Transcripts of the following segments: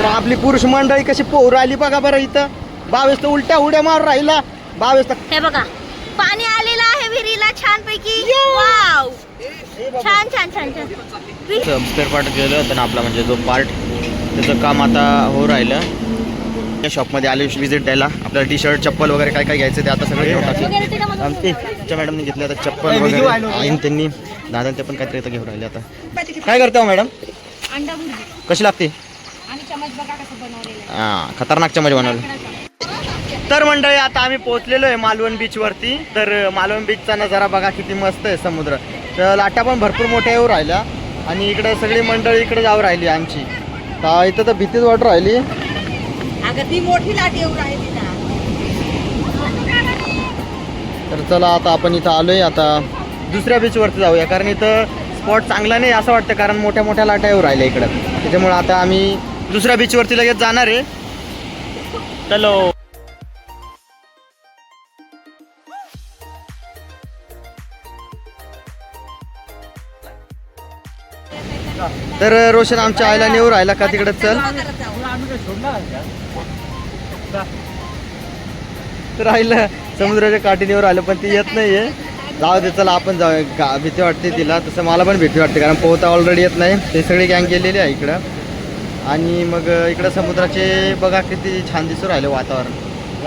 तर आपली पुरुष मंडळी कशी पोहू राहिली बघा बरं इथं. बावीस तर उलट्या उड्या मारून राहिला. बावीस तर हे बघा पाणी आलेलं आहे विहिरीला छान पैकी वाव छान छान छान छान. स्पेअर पार्ट गेलं होतं ना आपला म्हणजे जो पार्ट त्याचं काम आता हो राहिलं. या शॉपमध्ये आले विजिट द्यायला. आपल्याला टी शर्ट चप्पल वगैरे काय काय घ्यायचं ते आता सगळं घेऊन टाकलं मॅडमने घेतले आता चप्पल वगैरे. आणि त्यांनी दादा ते पण काहीतरी घेऊन राहिले आता. काय करते हो मॅडम अंडा भुर्जी. कशी लागते? चमच बघा कसं बनवलेलं हां खतरनाक चमच बनवलं. तर मंडळी आता आम्ही पोहोचलेलो आहे मालवण बीचवरती तर मालवण बीचचा नजारा बघा किती मस्त आहे समुद्र. तर लाटा पण भरपूर मोठ्या येऊ राहिल्या. आणि इकडे सगळी मंडळी इकडे जाऊ राहिली आमची. तर इथं तर भीतीच वाटू राहिली. अगं ती मोठी लाट येऊ राहिली ना. तर चला आता आपण इथं आलोय. आता दुसऱ्या बीचवरती जाऊया. कारण इथं स्पॉट चांगला नाही असं वाटतं. कारण मोठ्या मोठ्या लाटा येऊ राहिल्या इकडं. त्याच्यामुळे आता आम्ही दुसऱ्या बीचवरती लगेच जाणार आहे. चलो. तर रोशन आमच्या आईला नेऊ राहिला का तिकडे? चल. राहिलं. समुद्राच्या काठीनेवर आलं पण ती येत नाहीये. जाऊ दे चला आपण जाऊया भीती वाटते तिला. तसं मला पण भीती वाटते कारण पोहता ऑलरेडी येत नाही. ते सगळी गँग गेलेली आहे इकडं. आणि मग इकडं समुद्राचे बघा किती छान दिसू राहिलं वातावरण.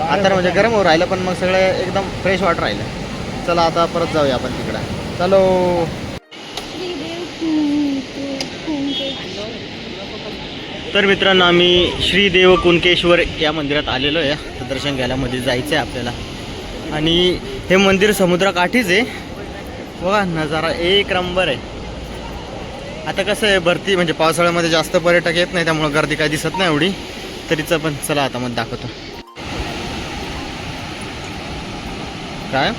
आता म्हणजे गरम होऊ राहिलं पण मग सगळं एकदम फ्रेश वाट राहिलं. चला आता परत जाऊया आपण तिकडं. चलो. तर मित्रांनो आम्ही श्रीदेव कुणकेश्वर या मंदिरात आलेलो आहे. तर दर्शन घ्यायला मध्ये जायचं आहे आपल्याला. आणि हे मंदिर समुद्राकाठीच आहे. बघा नजारा एक नंबर आहे. आता कसं आहे भरती म्हणजे पावसाळ्यामध्ये जास्त पर्यटक येत नाही त्यामुळे गर्दी काही दिसत नाही एवढी. तरीच पण चला आता मग दाखवतो. काय?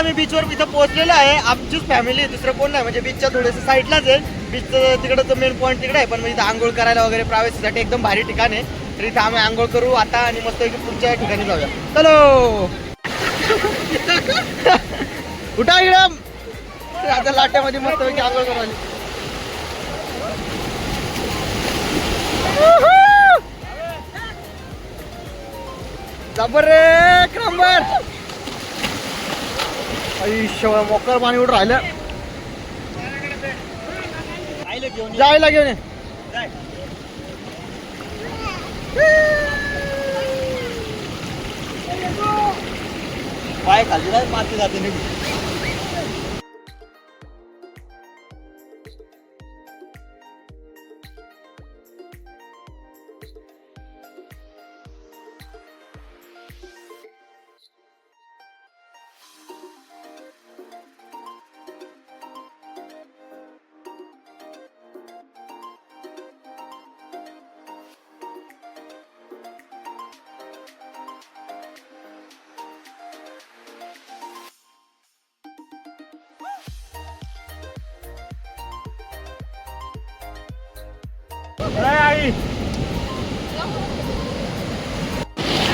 आम्ही बीचवर इथं पोहोचलेलो आहे. आमचीच फॅमिली दुसरं कोण नाही. म्हणजे बीचच्या थोडंसं साईडलाच आहे. बीचचं तिकडं मेन पॉईंट तिकडे आहे. पण म्हणजे इथं आंघोळ करायला वगैरे प्रायव्हसीसाठी एकदम भारी ठिकाण आहे. तर इथं आम्ही आंघोळ करू आता आणि मस्त पुढच्या ठिकाणी जाऊया. चलो! उठा इकडं आता लाट्यामध्ये मस्त पैकी आंघोळ करू जबर रे क्रंबर मोकर पाणी उठ राहिलं. जायला घेऊन ये. पाय खाली माती जाते निघून.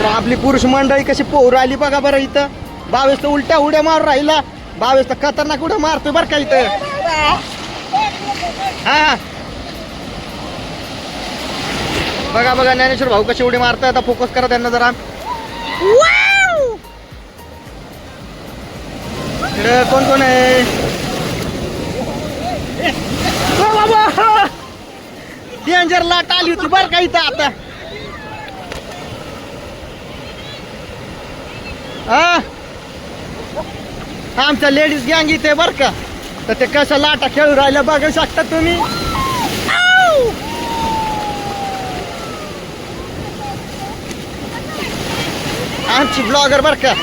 तर आपली पुरुष मंडळी कशी पोहू राहिली बघा बरं इथं. बावीस तर उलट्या उड्या मारून राहिला. बावीस तर खतरनाक उड्या मारतोय बरं का इथं. हा. बघा बघा ज्ञानेश्वर भाऊ कशी उडी मारताय आता फोकस करा त्यांना जरा. इकडे कोण कोण आहे? डेंजर लाट आली होती बरं का इथं आता? हा? आमच्या लेडीज गँग इथे बर का? तर ते कशा लाटा खेळू राहिल्या बघू शकता तुम्ही! आमची ब्लॉगर बर का?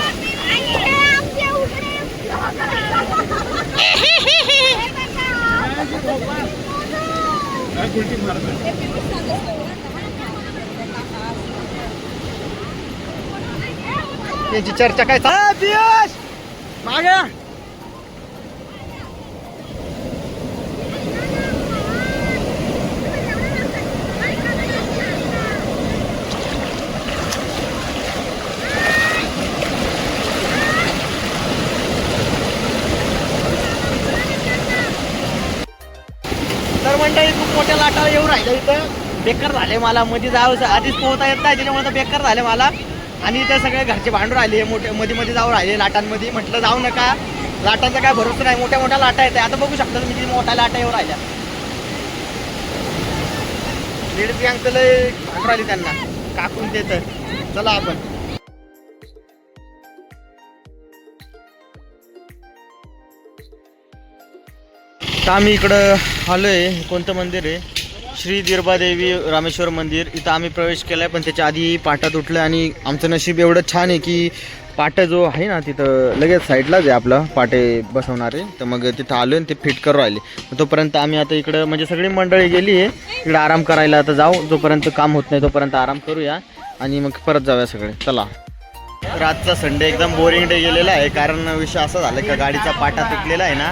त्यांची चर्चा काय पियुष! मागे! तर मंडळी खूप मोठ्या लाटा येऊ राहिल्या इथं. बेकार झाले मला. मध्ये जावं आधीच पोहता येत नाही त्याच्यामुळे बेकार झाले मला. आणि त्या सगळे घरचे भांडून राहिले मोठे मध्ये मध्ये जाऊ राहिले लाटांमध्ये म्हटलं जाऊ नका. लाटांचा काय भरोसा नाही. मोठ्या मोठ्या लाटा येते आता बघू शकता तुम्ही किती मोठ्या लाटा येऊ राहिल्या. दीड प्रियांक लय भांडून राहिली त्यांना. काकून ते तर. चला आपण. तर आम्ही इकडं आलोय. कोणतं मंदिर आहे? श्री दिरबादेवी रामेश्वर मंदिर इथं आम्ही प्रवेश केला आहे पण त्याच्या आधी पाटा तुटलं आणि आमचं नशीब एवढं छान आहे की पाटा जो आहे ना तिथं लगेच साईडलाच आहे आपलं पाटे बसवणारे. तर मग तिथं आलो आणि ते फिट करू राहिले. तोपर्यंत आम्ही आता इकडं म्हणजे सगळी मंडळी गेली आहे. इकडं आराम करायला आता जाऊ. जोपर्यंत काम होत नाही तोपर्यंत आराम करूया. आणि मग परत जाऊया सगळे. चला. रातचा संडे एकदम बोरिंग डे गेलेला आहे. कारण विषय असा झाला का गाडीचा पाटा तुटलेला आहे ना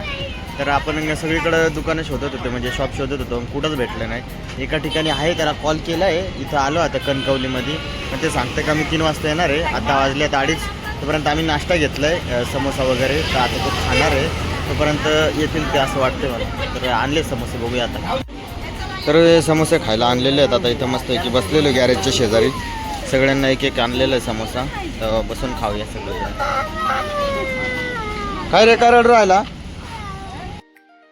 तर आपण सगळीकडं दुकानं शोधत होतो म्हणजे शॉप शोधत होतो कुठंच भेटलं नाही. एका ठिकाणी आहे त्याला कॉल केला आहे इथं आलो आता कणकवलीमध्ये. पण ते सांगतं का मी तीन वाजता येणार आहे आता वाजल्यात अडीच तोपर्यंत आम्ही नाश्ता घेतला आहे समोसा वगैरे तर आता तो खाणार आहे तोपर्यंत येतील ते असं वाटतं मला. तर आणले समोसे बघूया आता. तर समोसे खायला आणलेले आहेत आता इथं मस्त आहे की बसलेलो गॅरेजच्या शेजारी. सगळ्यांना एक एक आणलेलं आहे समोसा. तर बसून खाऊया सगळं काय रे काय रड राहिला?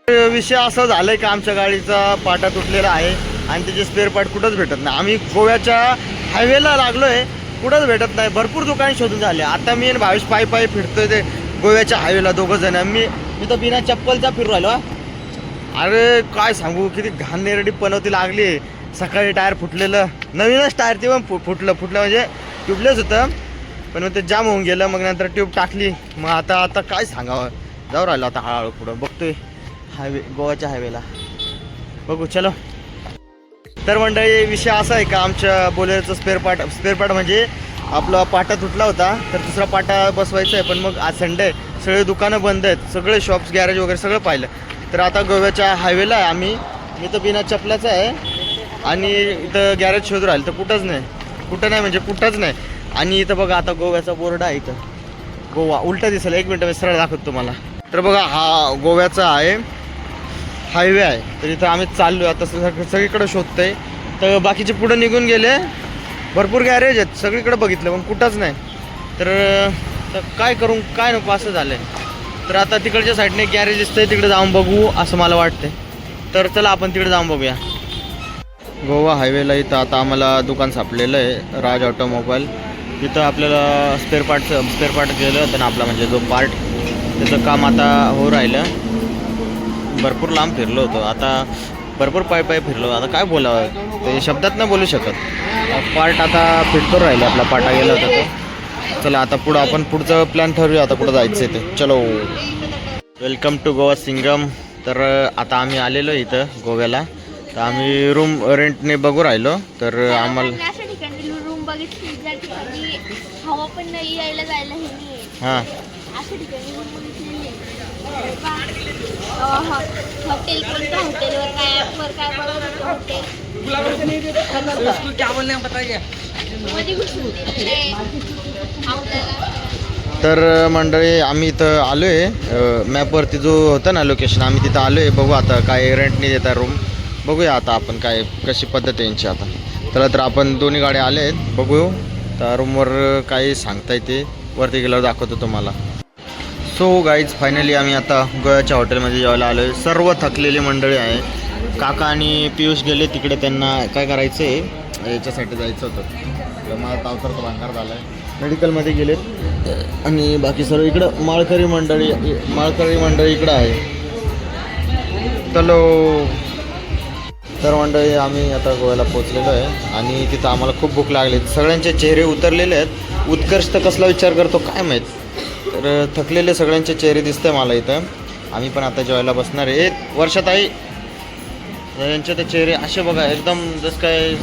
विषय असं झालं आहे का आमच्या गाडीचा पाटा तुटलेला आहे आणि त्याचे स्पेअर पार्ट कुठंच भेटत नाही. आम्ही गोव्याच्या हायवेला लागलोय कुठंच भेटत नाही. भरपूर दुकाने शोधून झाले. आता मी भावेश पायी पायी फिरतोय ते गोव्याच्या हायवेला दोघं जण. मी मी तर बिना चप्पलचा फिरू राहिलो अरे काय सांगू? किती घाण नेरडी पनवती लागली. सकाळी टायर फुटलेलं. नवीनच टायर ते पण फु- फुटलं. फुटलं म्हणजे ट्यूबलेस होतं. पण मग ते जाम होऊन गेलं. मग नंतर ट्यूब टाकली. मग आता आता काय सांगावं? जाऊ राहिलं आता हळूहळू पुढं. बघतोय. हायवे गोवाच्या हायवेला. बघू चलो. तर मंडळी विषय असा आहे का आमच्या बोलेरोचं स्पेअर पार्ट स्पेअर पार्ट म्हणजे आपला पाटा तुटला होता तर दुसरा पाटा बसवायचा आहे पण मग आज संडे आहे. सगळे दुकानं बंद आहेत सगळे शॉप्स गॅरेज वगैरे सगळं पाहिलं. तर आता गोव्याच्या हायवेला आहे आम्ही. मी तर बिना चपलाचा आहे. आणि इथं गॅरेज शोध राहील तर कुठंच नाही. कुठं नाही म्हणजे कुठंच नाही. आणि इथं बघा आता गोव्याचा बोर्ड आहे इथं. गोवा उलटा दिसेल. एक मिनटं मी सरळ दाखवतो तुम्हाला. तर बघा हा गोव्याचा आहे. हायवे आहे. तर इथं आम्ही चाललो आहे आता सग- सगळीकडे आहे तर बाकीचे पुढं निघून गेले. भरपूर गॅरेज आहेत. सगळीकडे बघितलं पण कुठंच नाही. तर काय करू काय नको असं झालं तर आता तिकडच्या साईडने गॅरेज दिसतंय. तिकडे जाऊन बघू असं मला वाटतंय. तर चला आपण तिकडे जाऊन बघूया. गोवा हायवेला इथं आता आम्हाला दुकान सापलेलं आहे. राज ऑटोमोबाईल तिथं आपल्याला स्पेअर पार्टचं स्पेअर पार्ट गेलं होतं ना आपला म्हणजे जो पार्ट त्याचं काम आता हो राहिलं. भरपूर लांब फिरलो होतो. आता भरपूर पाय पाय फिरलो. आता काय बोलावं? ते शब्दात नाही बोलू शकत. पार्ट आता फिरतो राहिले. आपला पाटा गेला होता तो. चला आता पुढं आपण पुढचं प्लॅन ठरवूया. आता कुठं जायचं आहे ते. चलो. वेलकम टू गोवा सिंगम तर आता आम्ही आलेलो इथं गोव्याला. तर आम्ही रूम रेंटने बघू राहिलो. तर आम्हाला आपण अशा ठिकाणी रूम बघितली. ज्या ठिकाणी हवा पण नाही यायला जायला हे हॉटेल कोणत्या हॉटेलवर काय ॲपवर काय तर मंडळी आम्ही इथं आलो आहे मॅपवरती जो होता ना लोकेशन आम्ही तिथं आलो आहे बघू आता काय रेंटने देता रूम बघूया आता आपण काय कशी पद्धत आहे यांची आता. चला तर आपण दोन्ही गाड्या आले आहेत बघू त्या रूमवर काही सांगता येते. वरती गेल्यावर दाखवतो तुम्हाला. सो गाईज फायनली आम्ही आता गोव्याच्या हॉटेलमध्ये जेवायला आलो आहे सर्व थकलेली मंडळी आहे. काका आणि पियुष गेले तिकडे त्यांना काय करायचं आहे याच्यासाठी जायचं होतं. तर मला तावतरचा भांगार झाला आहे मेडिकलमध्ये गेले. आणि बाकी सर्व इकडं माळकरी मंडळी माळकरी मंडळी इकडं आहे. तलो तर मंडळी आम्ही आता गोव्याला पोचलेलो आहे. आणि तिथं आम्हाला खूप भूक लागली. सगळ्यांचे चेहरे उतरलेले आहेत. उत्कर्ष तर कसला विचार करतो काय माहीत? तर थकलेले सगळ्यांचे चेहरे दिसते मला इथं. आम्ही पण आता जेवायला बसणार आहे. वर्षात आई यांचे तर चेहरे असे बघा एकदम जसं काय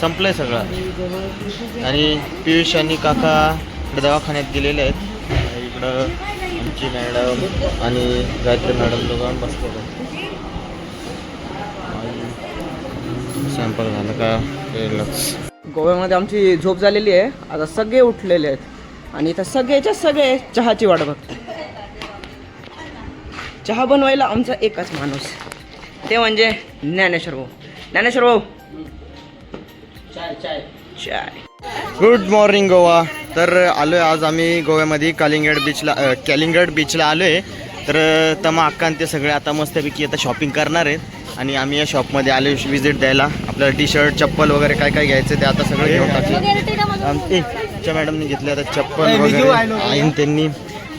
संपलं आहे सगळं. आणि पियुष आणि काका इकडे दवाखान्यात गेलेले आहेत. इकडं आमची मॅडम आणि गायत्री मॅडम दोघं बसतो सॅम्पल झालं का? गोव्यामध्ये आमची झोप झालेली आहे. आता सगळे उठलेले आहेत. आणि इथं सगळेच्या सगळे चहाची वाट बघतात चहा बनवायला आमचा एकच माणूस. ते म्हणजे ज्ञानेश्वर भाऊ. ज्ञानेश्वर भाऊ. चाय चाय. चाय. Good morning Goa. तर आलोय आज आम्ही गोव्यामध्ये कलिंगड बीचला कलिंगड बीचला आलोय. तर अ, तमा अक्का आणि ते सगळे आता मस्तपैकी आता शॉपिंग करणार आहेत. आणि आम्ही या शॉपमध्ये आलो विजिट द्यायला. आपल्याला टी शर्ट चप्पल वगैरे काय काय घ्यायचं ते आता सगळं घेऊन टाकलं. आमच्या मॅडमने घेतले आता चप्पल वगैरे. आईन त्यांनी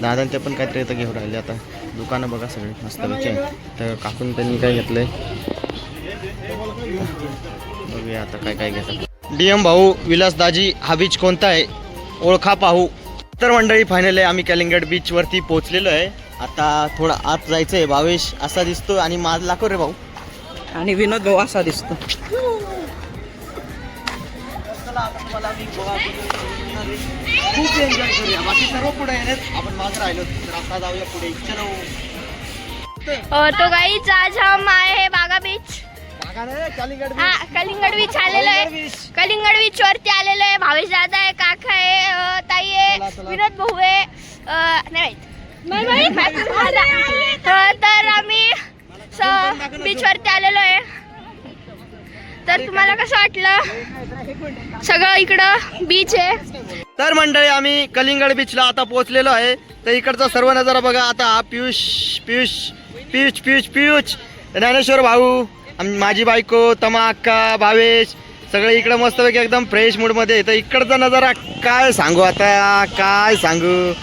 दादा ते पण काहीतरी इथं घेऊन राहिले. आता दुकानं बघा सगळे मस्तपैकी आहे. तर काकून त्यांनी काय घेतलंय? बघूया आता काय काय घेतात. डी एम भाऊ विलास दाजी हा बीच कोणता आहे? ओळखा पाहू. तर मंडळी फायनल आहे आम्ही कलिंगड बीच वरती पोहोचलेलो आहे. आता थोडा आत जायचं आहे भावेश असा दिसतो आणि माझ लाखो रे भाऊ. आणि विनोद भाऊ असा दिसतो. खूप एन्जॉय करूया. बाकी सर्व पुढे आपण मागे राहिलो. तर आता जाऊया पुढे. चलो. तो गाईच आज हम आए है बागा बीच कलिंगड हा कलिंगड बीच आलेलो आहे. कलिंगड बीच वरती आलेलो आहे. भावेश दादा आहे काका आहे ताई आहे. विनोद भाऊ आहे. नाही तर आम्ही बीच वरती आलेलो आहे. तर तुम्हाला कसं वाटलं? सगळं इकडं बीच आहे. तर मंडळी आम्ही कलिंगड बीचला आता पोहोचलेलो आहे. तर इकडचा सर्व नजारा बघा. आता पियुष पियुष पियुष पियुष पियुष. ज्ञानेश्वर भाऊ माझी बायको तमा अक्का भावेश सगळे इकडं मस्तपैकी एकदम फ्रेश मूडमध्ये तर इकडचा नजारा काय सांगू आता? काय सांगू?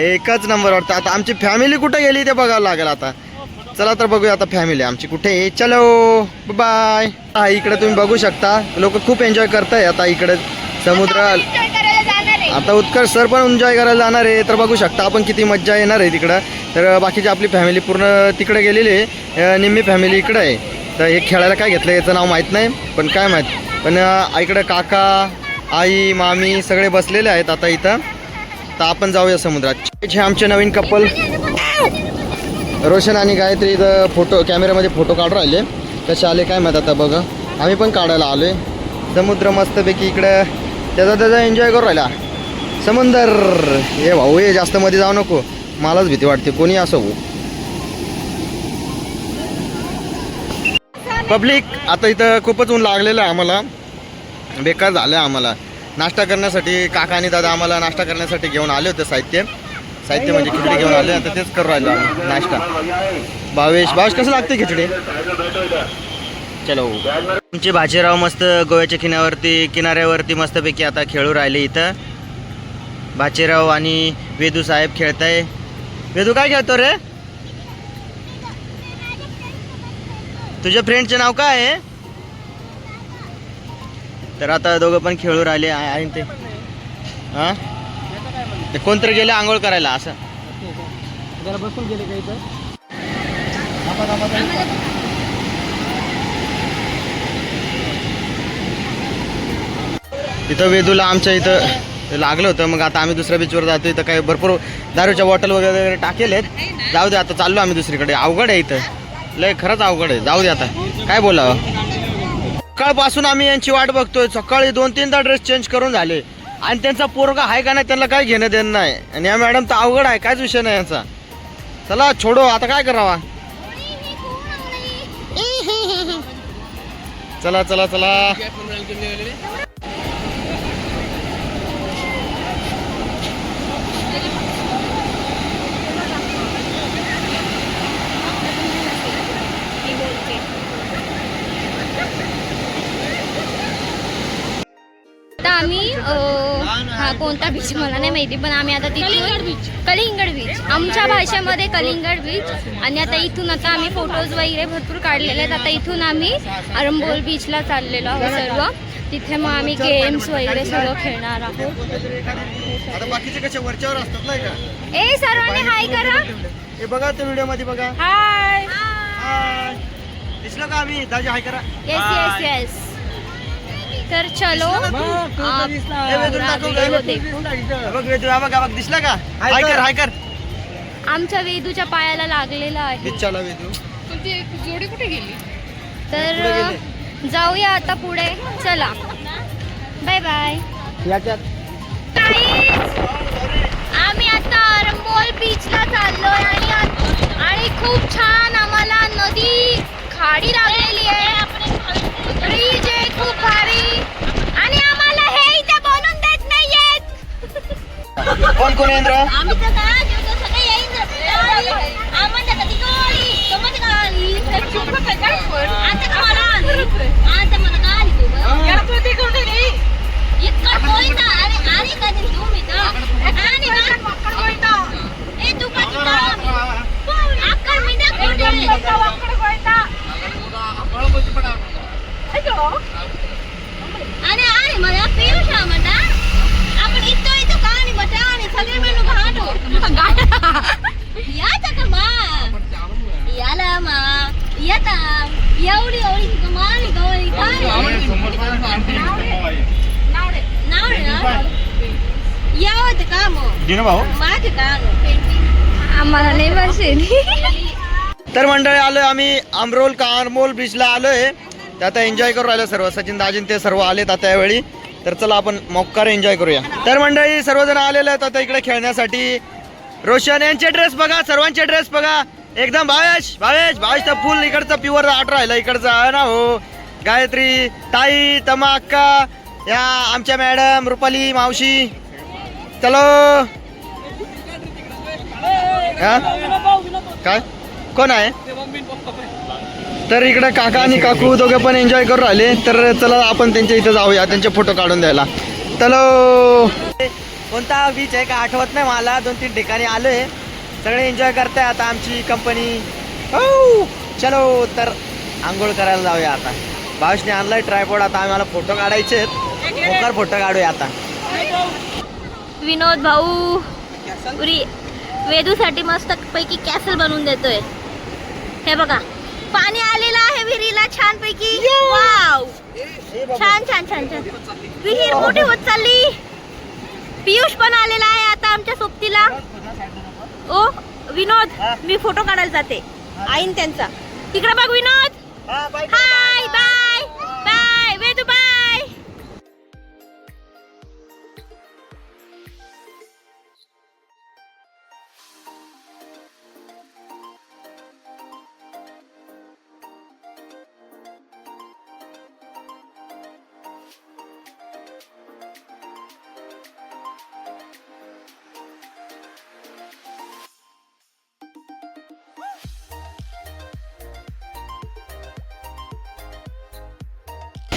एकच नंबर वाटतं. आता आमची फॅमिली कुठे गेली ते बघावं लागेल आता. चला तर बघूया आता फॅमिली आमची कुठे आहे. चलो बाय हा इकडे तुम्ही बघू शकता. लोक खूप एन्जॉय करताय आता इकडे समुद्र आता उत्कर्ष सर पण एन्जॉय करायला जाणार आहे. तर बघू शकता आपण किती मज्जा येणार आहे तिकडं. तर बाकीची आपली फॅमिली पूर्ण तिकडे गेलेली आहे. निम्मी फॅमिली इकडे आहे. तर हे खेळायला काय घेतलं याचं नाव माहीत नाही पण काय माहीत. पण इकडं काका आई मामी सगळे बसलेले आहेत आता इथं. तर आपण जाऊया समुद्रात. हे आमचे नवीन कपल रोशन आणि गायत्री इथं फोटो कॅमेऱ्यामध्ये फोटो काढून राहिले. कसे आले काय माहीत आता बघा. आम्ही पण काढायला आलोय. समुद्र मस्तपैकी इकडं त्याचा त्याचा एन्जॉय करू राहिला. समुंदर. हे भाऊ ये जास्त मध्ये जाऊ नको. मलाच भीती वाटते. कोणी असो पब्लिक आता इथं खूपच ऊन लागलेलं आहे आम्हाला. बेकार झालं आहे आम्हाला. नाश्ता करण्यासाठी काका आणि दादा आम्हाला नाश्ता करण्यासाठी घेऊन आले होते साहित्य. साहित्य म्हणजे खिचडी घेऊन आले आता तेच करू राहिलो आम्ही. नाश्ता. भावेश. भावेश कसं लागते खिचडी? चलो. तुमचे भाजीराव मस्त गोव्याच्या किनाऱ्यावरती किनाऱ्यावरती मस्तपैकी आता खेळू राहिले इथं. भाचेराव आणि वेदू साहेब खेळताय. वेदू काय खेळतो रे? तुझ्या फ्रेंडचे नाव काय आहे? तर आता दोघं पण खेळू राहिले. आहे ते हा? ते कोणतरी गेले आंघोळ करायला असं. बसून गेले काही तर इथं वेदूला आमच्या इथं लागलं होतं मग आता आम्ही दुसऱ्या बीचवर जातो. इथं काही भरपूर दारूच्या बॉटल वगैरे टाकेल आहेत. जाऊ दे आता चाललो आम्ही दुसरीकडे. अवघड आहे इथं. लय खरंच अवघड आहे. जाऊ दे आता. काय बोलावं? सकाळपासून आम्ही यांची वाट बघतोय. सकाळी दोन तीनदा ड्रेस चेंज करून झाले. आणि त्यांचा पोरगा आहे का नाही त्यांना काय घेणं देणं नाही. आणि या मॅडम तर अवघड आहे कायच विषय नाही यांचा. चला छोडो आता काय करावा? चला चला चला. आम्ही हा कोणता बीच मला नाही माहिती पण आम्ही आता तिथून कलिंगड बीच आमच्या भाषेमध्ये कलिंगड बीच आणि आता इथून आता आम्ही फोटोज वगैरे भरपूर काढलेले आहेत. आता इथून आम्ही आरंबोल बीचला चाललेलो आहोत सर्व. तिथे मग आम्ही गेम्स वगैरे सगळं खेळणार आहोत. आता बाकीचे कसे वरच्यावर असतात नाही का? ए सर्वांनी हाय करा. हे बघा त्या व्हिडिओमध्ये बघा. हाय हाय दिसलं का आम्ही? दाजी हाय करा. येस येस येस तर चलो दिसला का? आमच्या वेदूच्या पायाला लागलेला आहे. वेदू. तर जाऊया आता पुढे. चला. बाय बाय याच्यात. आम्ही आता आरंबोल बीचला चाललोय आणि आणि खूप छान आम्हाला नदी खाडी लागलेली आहे. ब्रिज आहे खूप भारी. कोण कोण येंद्र आम्ही तर काय का मा याला मा येता एवढी एवढी गवळी काय यावत का मग भाऊ माझे का आम्हाला नाही बसेल तर मंडळी आलोय आम्ही आमरोल कारमोल बीचला आलोय. तर आता एन्जॉय करू राहिलो सर्व. सचिन दाजीन ते सर्व आलेत आता यावेळी. तर चला आपण मोक्कार एन्जॉय करूया. तर मंडळी सर्वजण आलेले आहेत आता इकडे खेळण्यासाठी. रोशन यांचे ड्रेस बघा सर्वांचे ड्रेस बघा. एकदम भावेश भावेश भावेश तर फुल इकडचा प्युअर आठ राहिला इकडचा आहे ना हो. गायत्री ताई तमा अक्का या आमच्या मॅडम रुपाली मावशी. चलो. हा? काय? कोण आहे? तर इकडे काका आणि काकू दोघे पण एन्जॉय करू राहिले. तर चला आपण त्यांच्या इथं जाऊया त्यांचे फोटो काढून द्यायला. चलो. कोणता बीच आहे का आठवत नाही मला. दोन तीन ठिकाणी आलोय. सगळे एन्जॉय करताय. आता आमची कंपनी हो! चलो तर आंघोळ करायला जाऊया आता. भावेशने आणलाय ट्रायपॉड आता आम्हाला फोटो काढायचे आहेत. फोटो काढूया आता. विनोद भाऊ उरी वेदूसाठी मस्त पैकी कॅसल बनवून देतोय. हे बघा. पाणी आलेलं आहे विहिरीला छान पैकी वाव छान छान छान छान. विहीर मोठी होत चालली. पियुष पण आलेला आहे आता आमच्या सोबतीला. ओ विनोद मी फोटो काढायला जाते. आईन त्यांचा. तिकडे बघ Vinod. Hi bye bye Vedu bye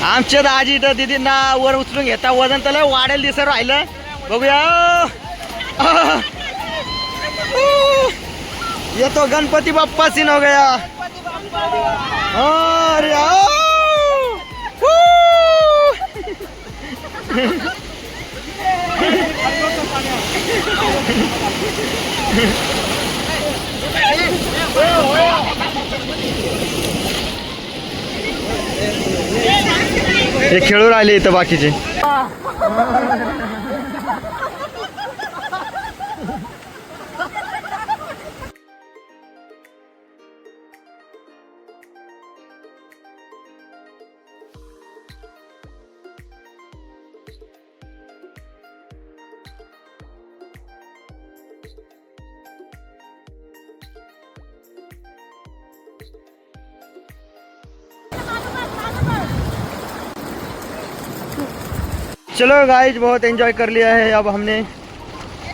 आमच्या दाजी तर दिदींना वर उचलून घेता. वजन त्याला वाढेल दिसत राहिलं. बघूया. येतो गणपती बाप्पा सीन हो. गया अरे. हू. खेळू राहिले इथं बाकीचे चलो गाईज बहुत एन्जॉय कर लिया है। अब हमने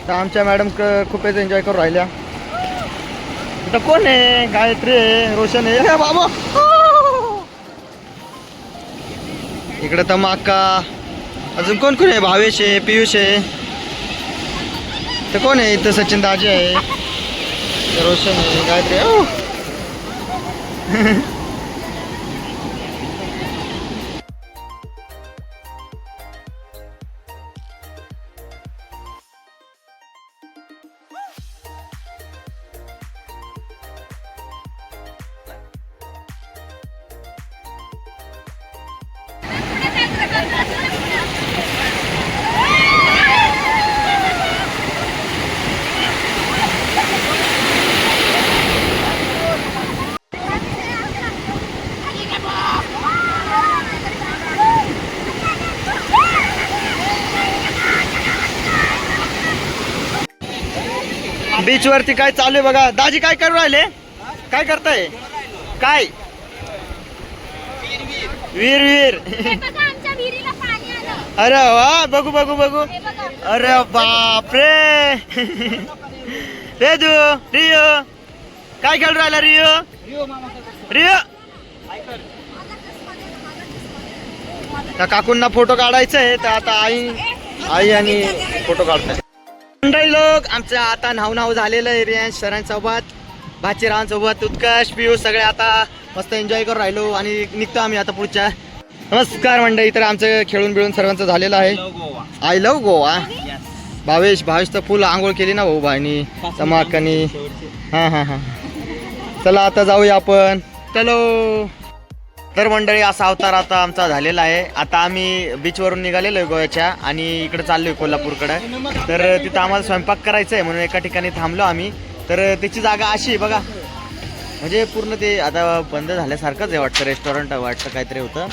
तर आमच्या मॅडम क- खूपच एन्जॉय करू राहिल्या तर कोण आहे गायत्री आहे रोशन आहे बाबा! इकडं तर माका। अजून कोण कोण आहे? भावेश आहे पियुष आहे। तर कोण आहे इथं? सचिन दाजी आहे। रोशन आहे गायत्री बीच वरती काय चालू आहे बघा. दाजी काय करू राहिले? काय करताय? काय? वीर वीर आमच्या विहिरीला पाणी आलं अरे वा बघू बघू बघू. अरे बापरे. रे तू रियो. काय खेळ राहिला रियो? रियो त्या काकूंना फोटो काढायचा आहे तर आता आई आई आणि फोटो काढताय मंडळी लोक आमचं आता नाव नाव झालेलं आहे रियांश सरांसोबत भाचीरावांसोबत उत्कर्ष पियुष सगळे आता मस्त एन्जॉय करून राहिलो आणि निघतो आम्ही आता पुढच्या नमस्कार मंडळी तर आमचं खेळून बिळून सर्वांचं झालेलं आहे. I love Goa. Bhavesh Bhavesh तर फुल आंघोळ केली ना भाऊ भाईनी चमाकनी हां हां हां. चला आता जाऊया आपण. चलो. तर मंडळी असा अवतार आता आमचा झालेला आहे. आता आम्ही बीचवरून निघालेलो आहे गोव्याच्या आणि इकडे चाललो आहे कोल्हापूरकडे. तर तिथं आम्हाला स्वयंपाक करायचा आहे म्हणून एका ठिकाणी थांबलो आम्ही. तर त्याची जागा अशी आहे बघा. म्हणजे पूर्ण ते आता बंद झाल्यासारखंच आहे वाटतं रेस्टॉरंट वाटतं काहीतरी होतं.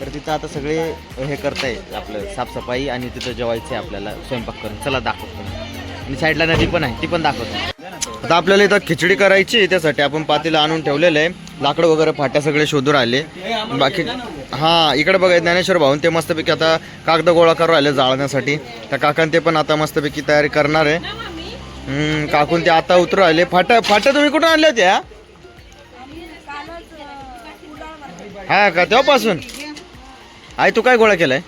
तर तिथं आता सगळे हे करताय आपलं साफसफाई आणि तिथं जेवायचं आहे आपल्याला स्वयंपाक करून. चला दाखवतो. आणि साईडला नदी पण आहे ती पण दाखवतो. आता आपल्याला इथं खिचडी करायची आहे, त्यासाठी आपण पातीला आणून ठेवलेलं आहे. लाकडं वगैरे फाट्या सगळे शोधून राहिले. बाकी हां इकडे बघा ज्ञानेश्वर भाऊन ते मस्तपैकी आता कागद गोळा करू राहिले जाळण्यासाठी. त्या काकान ते पण आता मस्तपैकी तयारी करणार आहे. काकून ते आता उतरू राहिले. फाट्या फाट्या तुम्ही कुठून आणल्या त्या हा का तेव्हापासून? आई तू काय गोळा केलाय?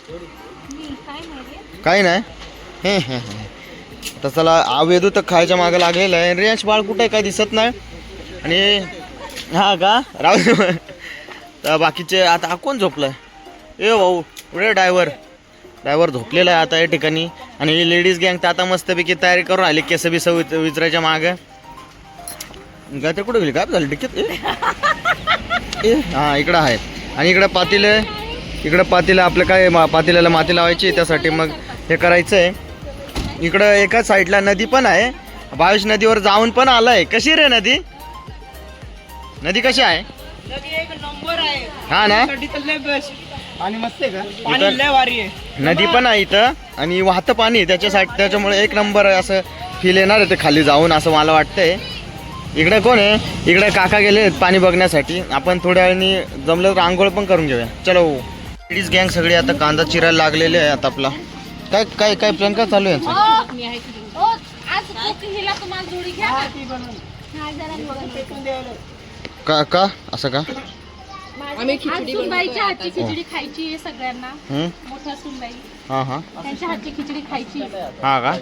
काही नाही? हे हे हे. आता चला आवेदू तर खायच्या मागे लागलेलं आहे. रियांश बाळ कुठे आहे? काय दिसत नाही. आणि हा का? राहू. तर बाकीचे आता हा कोण झोपलाय? ए भाऊ पुढे ड्रायव्हर. ड्रायव्हर झोपलेला आहे आता या ठिकाणी. आणि लेडीज गँग तर आता मस्तपैकी तयारी करून आली केस बिस विच विचरायच्या मागं. काय ते कुठे गेली? काय झालं ए. ए हां इकडं आहे आणि इकडं पातेलं इकडं पातेलं आपलं काय मा पातेल्याला माती लावायची त्यासाठी मग हे करायचं आहे इकडं एका साईडला नदी पण आहे. भावेश नदीवर जाऊन पण आलाय. कशी रे नदी? नदी कशी आहे? हा ना? आणि मस्त आहे का? इथं- पाणी लय भारी आहे. नदी पण आहे इथं. आणि वाहतं पाणी आहे. त्याच्या साईड त्याच्यामुळे एक नंबर असं फील येणार आहे ते खाली जाऊन असं मला वाटतंय. इकडे कोण आहे? इकडे काका गेले पाणी बघण्यासाठी. आपण थोड्या वेळाने जमलं तर आंघोळ पण करून घेऊया. चलो. लेडीज गँग सगळी आता कांदा चिरायला लागलेले आहे आता आपला. काय काय काय प्लॅन काय चालू आहे यांचं? हा. का का? असं का? आम्ही खिचडी सुनबाईच्या हातची खिचडी खायची आहे सगळ्यांना. हं? मोठ्या सुनबाई. हां हां. त्यांच्या हातची खिचडी खायची हां का?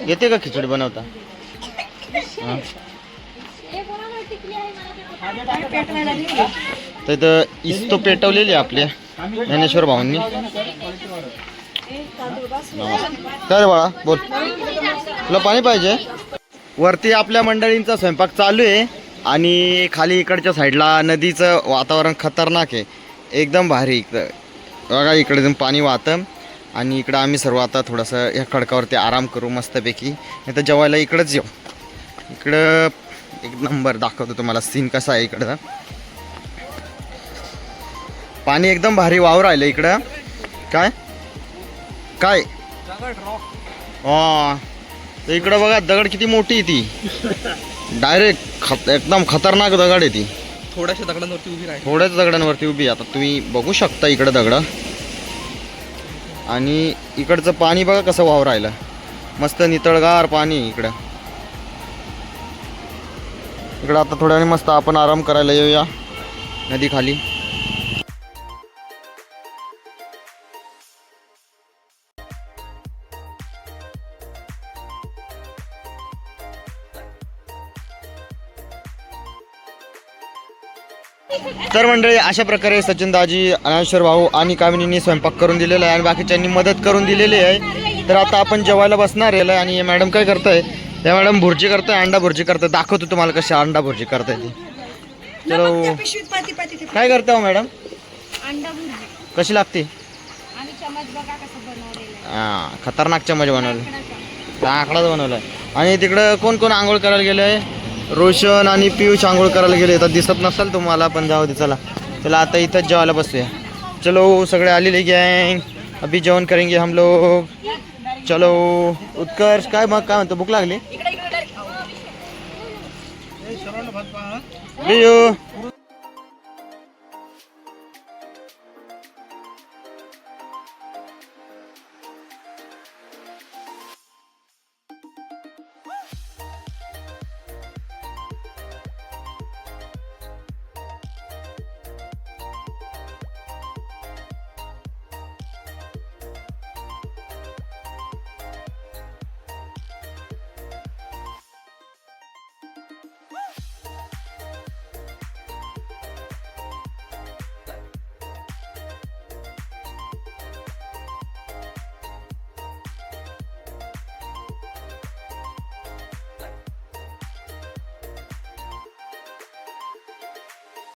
येते का खिचडी बनवता? हां हे कोणाला टिकली आहे मला. ते तर इथं इस्तो पेटवलेली आहे आपल्या ज्ञानेश्वर भाऊंनी. काय बाळा बोल. तुला पाणी पाहिजे? वरती आपल्या मंडळींचा स्वयंपाक चालू आहे आणि खाली इकडच्या साईडला नदीचं वातावरण खतरनाक आहे. एकदम भारी इकडं. बघा इकडे जाऊन पाणी वाहतं. आणि इकडं आम्ही सर्व आता थोडंसं ह्या खडकावरती आराम करू मस्तपैकी. नाही तर जेवायला इकडंच येऊ. इकडं एक नंबर दाखवतो तुम्हाला सीन कसा आहे इकडं. पाणी एकदम भारी वाव राहिलं इकडं. काय? काय? हा. तर इकडं बघा दगड किती मोठी आहे ती. डायरेक्ट खत एकदम खतरनाक दगड आहे ती. थोड्याशा दगडांवरती उभी राहील. थोड्याच दगडांवरती उभी. आता तुम्ही बघू शकता इकडं दगड. आणि इकडचं पाणी बघा कसं वाव राहिलं. मस्त नितळगार पाणी इकडं. इकडं आता थोड्या वेळाने मस्त आपण आराम करायला येऊया. नदी तर मंडळी अशा प्रकारे सचिन दाजी अनाश्वर भाऊ आणि कामिनींनी स्वयंपाक करून दिलेला आहे आणि बाकीच्यांनी मदत करून दिलेली आहे. तर आता आपण जेवायला बसणार आहे आणि मॅडम काय करताय? त्या मॅडम भुर्जी करताय अंडा भुर्जी करताय. दाखवतो तुम्हाला कशी अंडा भुर्जी करताय ती. चलो. काय करता हो मॅडम? अंडा भुर्जी. कशी लागते? आणि चमच बघा कसं बनवलेलं आहे. हां खतरनाक चमच बनवलं. आकडाच बनवलाय. आणि तिकडं कोण कोण आंघोळ करायला गेलंय? रोशन आणि पियुष आंघोळ करायला गेले. तर दिसत नसेल तुम्हाला पण जाऊ दे चला. चला आता इथंच जेवायला बसूया. चलो सगळे आलेले गँग. अभी जेवण करेंगे हम लोग. चलो उत्कर्ष काय मग काय म्हणतो भूक लागली?